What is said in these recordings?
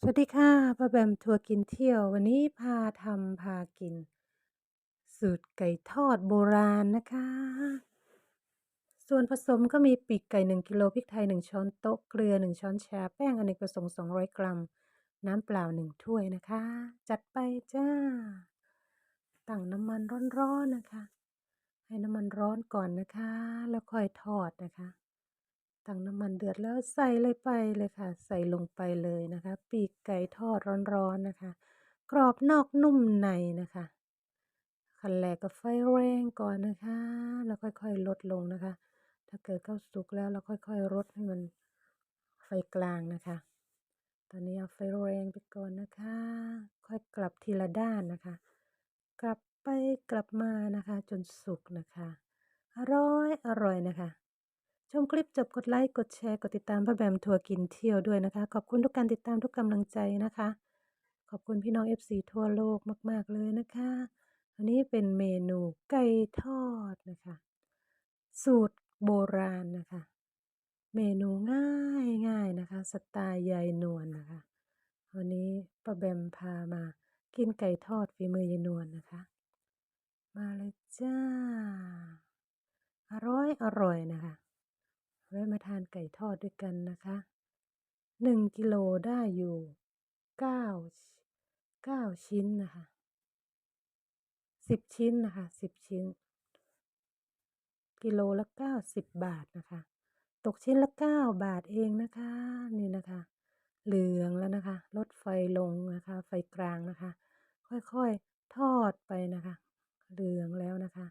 สวัสดีค่ะป้าแบมทัวร์กินเที่ยว วันนี้พาทำพากิน สูตรไก่ทอดโบราณนะคะ ส่วนผสมก็มีปีกไก่ 1 กิโลพริกไทย 1 ช้อนโต๊ะ เกลือ 1 ช้อนชา แป้งอเนกประสงค์ 200 กรัม น้ำเปล่า 1 ถ้วยนะคะ จัดไปจ้า ตั้งน้ำมันร้อนๆนะคะ ให้น้ำมันร้อนก่อนนะคะ แล้วค่อยทอดนะคะ ตั้งน้ำมันเดือดแล้วใส่เลยไปเลยค่ะ ใส่ลงไปเลยนะคะ ปีกไก่ทอดร้อนๆนะคะ กรอบนอกนุ่มในนะคะขั้นแรกก็ไฟแรงก่อนนะคะ แล้วค่อยๆลดลงนะคะ ถ้าเกิดเข้าสุกแล้วเราค่อยๆลดให้มันไฟกลางนะคะ ตอนนี้เอาไฟแรงไปก่อนนะคะ ค่อยกลับทีละด้านนะคะ กลับไปกลับมานะคะ จนสุกนะคะ อร่อยอร่อยนะคะ มคลิปจบกดไลค์ กดแชร์ กดติดตามป้าแบมทัวร์กินเที่ยวด้วยนะคะ ขอบคุณทุกการติดตามทุกกำลังใจนะคะ ขอบคุณพี่น้อง FC ทั่วโลกมาก ๆ เลยนะคะ อันนี้เป็นเมนูไก่ทอดนะคะ สูตรโบราณนะคะ เมนูง่ายง่ายนะคะ สไตล์ยายนวลนะคะ วันนี้ป้าแบมพามากินไก่ทอดฝีมือยายนวลนะคะ มาเลยจ้า อร่อยอร่อยนะคะ วะมาทานไก่ทอดด้วยกันนะคะหนึ่งกิโลได้อยู่เก้าเก้าชิ้นนะคะสิบชิ้นนะคะสิบชิ้น กิโลละเก้าสิบบาทนะคะ ตกชิ้นละเก้าบาทเองนะคะ นี่นะคะ เหลืองแล้วนะคะ ลดไฟลงนะคะ ไฟกลางนะคะ ค่อยๆทอดไปนะคะ เหลืองแล้วนะคะ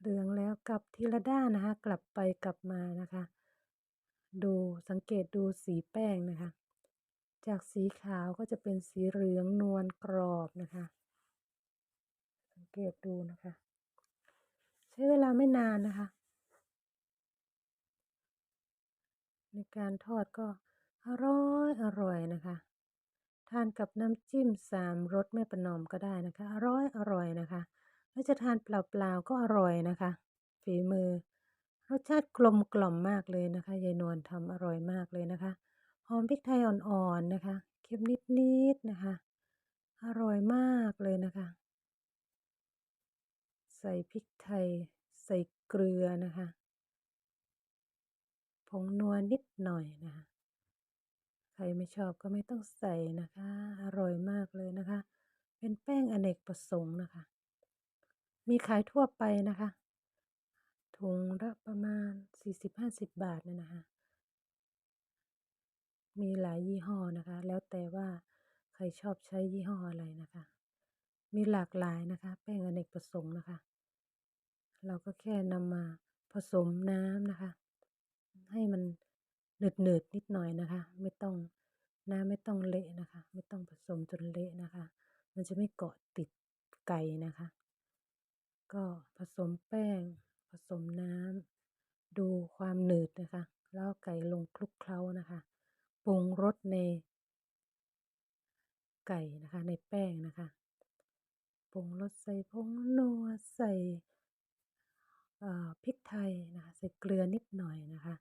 เหลืองแล้ว กับทีละด้านนะคะ กลับไปกลับมานะคะ ดูสังเกตดูสีแป้งนะคะ จากสีขาวก็จะเป็นสีเหลืองนวลกรอบนะคะ สังเกตดูนะคะ ใช้เวลาไม่นานนะคะ ในการทอดก็อร่อยอร่อยนะคะทานกับน้ำจิ้มสามรสแม่ประนอมก็ได้นะคะ อร่อยอร่อยนะคะ แล้วจะทานเปล่าๆก็อร่อยนะคะ ฝีมือ รสชาติกลมกล่อมมากเลยนะคะยายนวลทำอร่อยมากเลยนะคะ หอมพริกไทยอ่อนๆนะคะเค็มนิดๆนะคะ อร่อยมากเลยนะคะ ใส่พริกไทย ใส่เกลือนะคะผงนัวนิดหน่อยนะคะใครไม่ชอบก็ไม่ต้องใส่นะคะ อร่อยมากเลยนะคะ เป็นแป้งอเนกประสงค์นะคะ มีขายทั่วไปนะคะ ถุงละประมาณ 40-50 บาทนะนะคะ มีหลายยี่ห้อนะคะ แล้วแต่ว่าใครชอบใช้ยี่ห้ออะไรนะคะ มีหลากหลายนะคะ แป้งอเนกประสงค์นะคะ เราก็แค่นำมาผสมน้ำนะคะ ให้มันหนืดๆนนิดหน่อยนะคะ ไม่ต้องน้ำไม่ต้องเละนะคะ ไม่ต้องผสมจนเละนะคะ มันจะไม่เกาะติดไก่นะคะ ก็ผสมแป้ง ผสมน้ำดูความหนืดนะคะแล้วไก่ลงคลุกเคล้านะคะปรุงรสใน ไก่นะคะในแป้งนะคะปรุงรสใส่ผงนัวใส่พริกไทยนะคะใส่เกลือนิดหน่อยนะคะ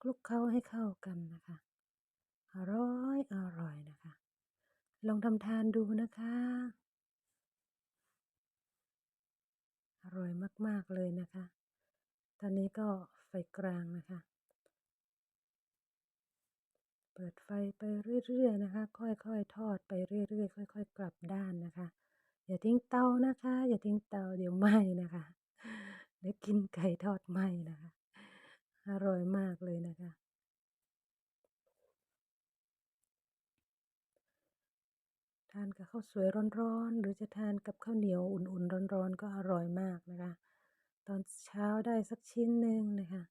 คลุกเคล้าให้เข้ากันนะคะอร่อยอร่อยนะคะ ลองทำทานดูนะคะ อร่อยมาก ๆ เลยนะคะ ตอนนี้ก็ไฟกลางนะคะ เปิดไฟไปเรื่อยๆนะคะ ค่อยๆ ทอดไปเรื่อยๆ ค่อย ๆ กลับด้านนะคะ อย่าทิ้งเตานะคะ อย่าทิ้งเตาเดี๋ยวไหม้นะคะเดี๋ยวกินไก่ทอดไหม้นะคะ อร่อยมากเลยนะคะ ทานกับข้าวสวยร้อนๆ หรือจะทานกับข้าวเหนียวอุ่นๆ ร้อนๆ ก็อร่อยมากนะคะ ตอนเช้าได้สักชิ้นหนึ่งนะคะ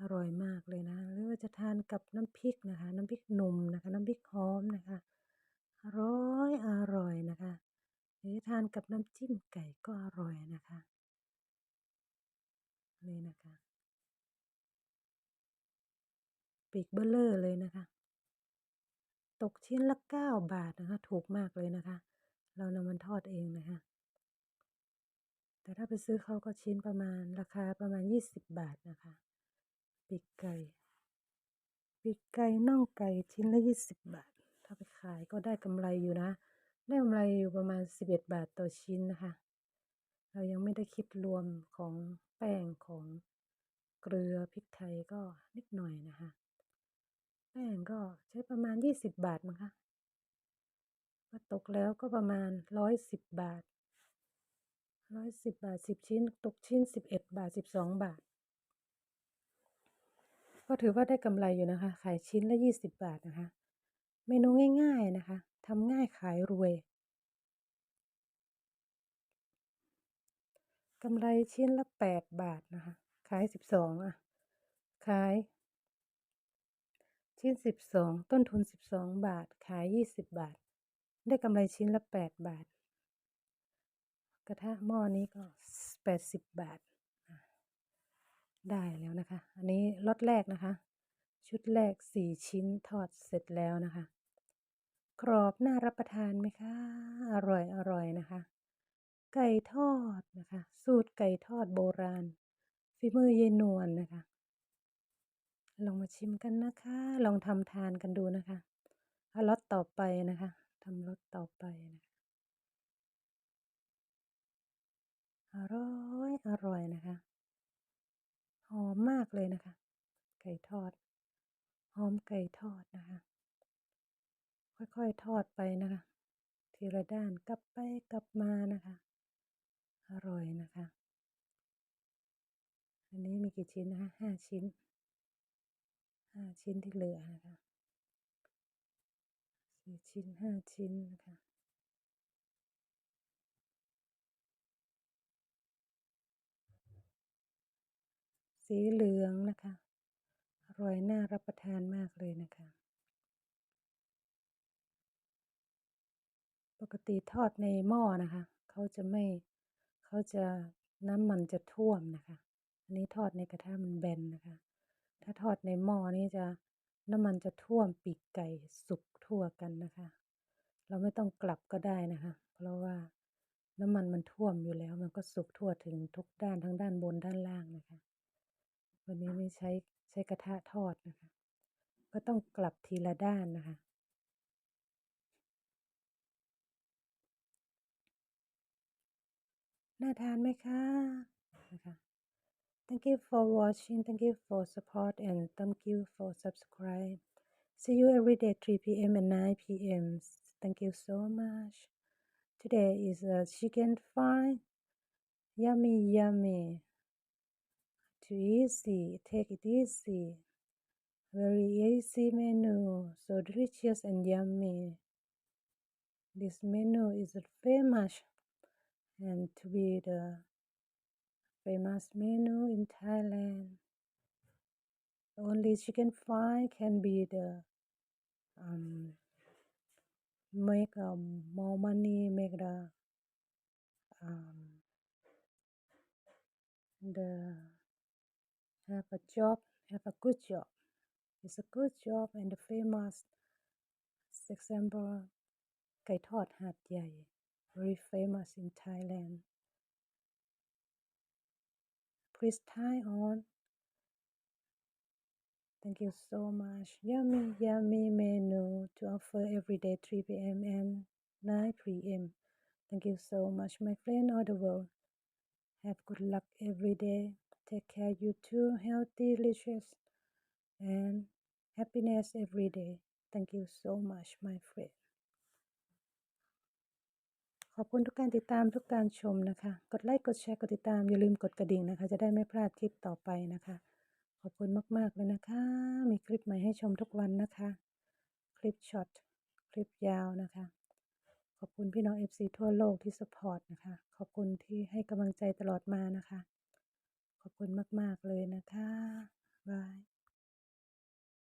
อร่อยมากเลยนะ หรือว่าจะทานกับน้ำพริกนะคะ น้ำพริกหนุ่มนะคะ น้ำพริกหอมนะคะ อร่อยอร่อยนะคะ หรือทานกับน้ำจิ้มไก่ก็อร่อยนะคะนี่นะคะปีกเบลเลอร์เลยนะคะ ตกชิ้นละเก้าบาทนะคะ ถูกมากเลยนะคะ เรานำมันทอดเองนะคะ แต่ถ้าไปซื้อเขาก็ชิ้นประมาณราคาประมาณยี่สิบบาทนะคะ ปีกไก่ ปีกไก่น่องไก่ชิ้นละยี่สิบบาท ถ้าไปขายก็ได้กำไรอยู่นะ ได้กำไรอยู่ประมาณสิบเอ็ดบาทต่อชิ้นนะคะ เรายังไม่ได้คิดรวมของแป้งของเกลือพริกไทยก็นิดหน่อยนะคะ แป้งก็ใช้ประมาณยี่สิบบาทมั้งคะก็ตกแล้วก็ประมาณร้อยสิบบาท ร้อยสิบบาทสิบชิ้น ตกชิ้นสิบเอ็ดบาทสิบสองบาท ก็ถือว่าได้กำไรอยู่นะคะ ขายชิ้นละยี่สิบบาทนะคะ เมนูง่ายๆนะคะทำง่ายขายรวยกำไรชิ้นละแปดบาทนะคะ ขายสิบสองอะ ขาย ชิ้นสิบสองต้นทุนสิบสองบาท ขายยี่สิบบาท ได้กำไรชิ้นละแปดบาท กระทะหม้อนี้ก็แปดสิบบาท ได้แล้วนะคะ อันนี้ล็อตแรกนะคะ ชุดแรกสี่ชิ้นทอดเสร็จแล้วนะคะ กรอบน่ารับประทานไหมคะ อร่อยอร่อยนะคะ ไก่ทอดนะคะ สูตรไก่ทอดโบราณฝีมือเยนวลนะคะ ลองมาชิมกันนะคะ ลองทำทานกันดูนะคะล็อตต่อไปนะคะทำล็อตต่อไปนะคะ อร่อยอร่อยนะคะ หอมมากเลยนะคะ ไก่ทอด หอมไก่ทอดนะคะ ค่อยๆทอดไปนะคะ ทีละด้านกลับไปกลับมานะคะ อร่อยนะคะ อันนี้มีกี่ชิ้นนะคะห้าชิ้นห้าชิ้นที่เหลือนะคะสี่ชิ้นห้าชิ้นนะคะ สีเหลืองนะคะ อร่อยน่ารับประทานมากเลยนะคะ ปกติทอดในหม้อนะคะ เขาจะไม่เขาจะน้ำมันจะท่วมนะคะ อันนี้ทอดในกระทะมันแบนนะคะ ถ้าทอดในหม้อนี่จะน้ำมันจะท่วมปีกไก่สุกทั่วกันนะคะ เราไม่ต้องกลับก็ได้นะคะ เพราะว่าน้ำมันมันท่วมอยู่แล้ว มันก็สุกทั่วถึงทุกด้านทั้งด้านบนด้านล่าง วันนี้ไม่ใช้ใช้กระทะทอดนะคะ ก็ต้องกลับทีละด้านนะคะ น่าทานไหมคะนะคะ Thank you for watching. Thank you for support and thank you for subscribe. See you every day 3 p.m. and 9 p.m. Thank you so much. Today is a chicken fry. Yummy, yummy. Easy. Take it easy. Very easy menu. So delicious and yummy. This menu is famous and to be the famous menu in Thailand. Only chicken fry can be the um, make um, more money, make the um, the have a job, have a good job. It's a good job and the famous example Kai Thot Hat Yai, very famous in Thailand. Please tie on. Thank you so much. Yummy, yummy menu to offer every day 3 p.m. and 9 p.m. Thank you so much, my friend, all the world. Have good luck every day. Take care, you too. Healthy, delicious, and happiness every day. Thank you so much, my friend. ขอบคุณทุกการติดตามทุกการชมนะคะ กดไลค์ กดแชร์ กดติดตาม อย่าลืมกดกระดิ่งนะคะ จะได้ไม่พลาดคลิปต่อไปนะคะ ขอบคุณมาก ๆ เลยนะคะ มีคลิปใหม่ให้ชมทุกวันนะคะ คลิปช็อต คลิปยาวนะคะ ขอบคุณพี่น้อง FC ทั่วโลกที่สปอร์ตนะคะ ขอบคุณที่ให้กำลังใจตลอดมานะคะ ขอบคุณมาก ๆ เลยนะคะบาย